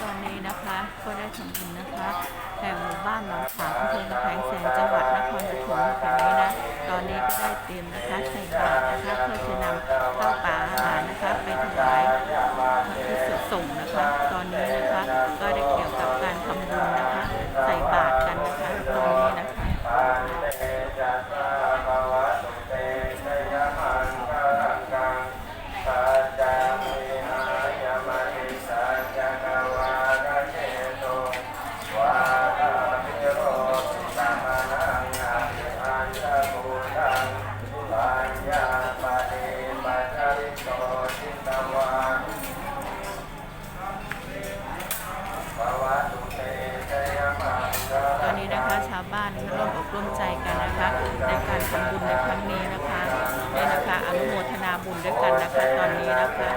ตอนนี้นะคะก็ได้ทำบุญนะคะแห่งหมู่บ้านหนองขามอำเภอแพงแสนจังหวัดนครปฐมแห่งนี้นะ ตอนนี้ก็ได้เตรียมนะคะใส่บาตร บุญในครั้งนี้นะคะนี่นะคะอนุโมทนาบุญด้วยกันนะคะตอนนี้นะคะ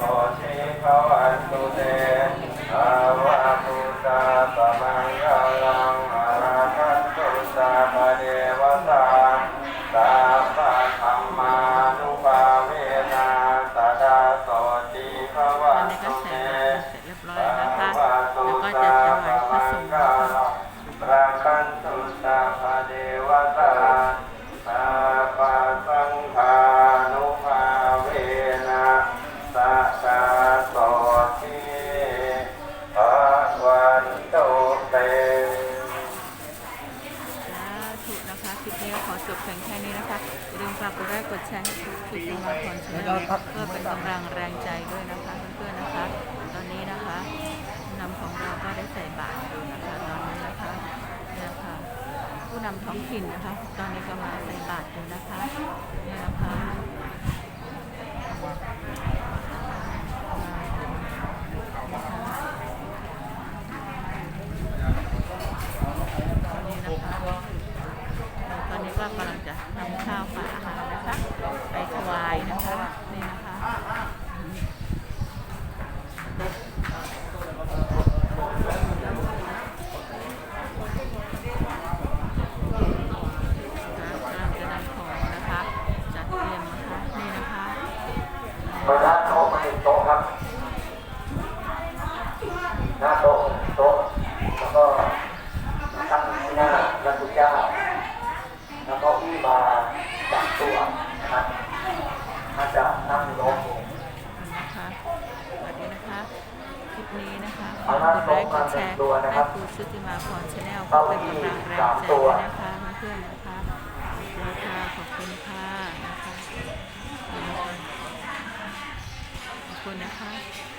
โจบเพียงแค่นี้นะคะอย่าลืมฝากกดไลค์กดแชร์ให้ทุกคลิปมาคอนชาแนลเพื่อเป็นกำลังแรงใจด้วยนะคะเพื่อนๆนะคะ ตอนนี้นะคะนำของเราก็ได้ใส่บาตรอยู่นะคะตอนนี้นะคะนี่นะคะ ผู้นำท้องถิ่นนะคะ ตอนนี้ก็มาใส่บาตรอยู่นะคะนี่นะคะตอนนี้นะคะ ตอนนี้ก็กำ ลังจะนำข้าวปลาอาหารนะคะ ไปถวายนะคะนี่นะคะกำลังจะนำของนะคะจัดเตรียมนะคะนี่นะคะ เปิดร้านโต๊ะมาถึงโต๊ะครับ หน้าโต๊ะโต๊ะ แล้วก็ตั้งที่หน้าพระพุทธเจ้า แล้วก็อี้มาจับตัวนะครับมาจับนั่งลง นะคะสวัสดีนะคะ คลิป นี้นะคะฝากกดไลค์กดแชร์ให้ครูชุติมาพรชาแนลเพื่อเป็นกำลังแรงใจด้วยนะคะเพื่อนๆนะคะนะคะขอบคุณค่ะนะคะขอบคุณนะคะ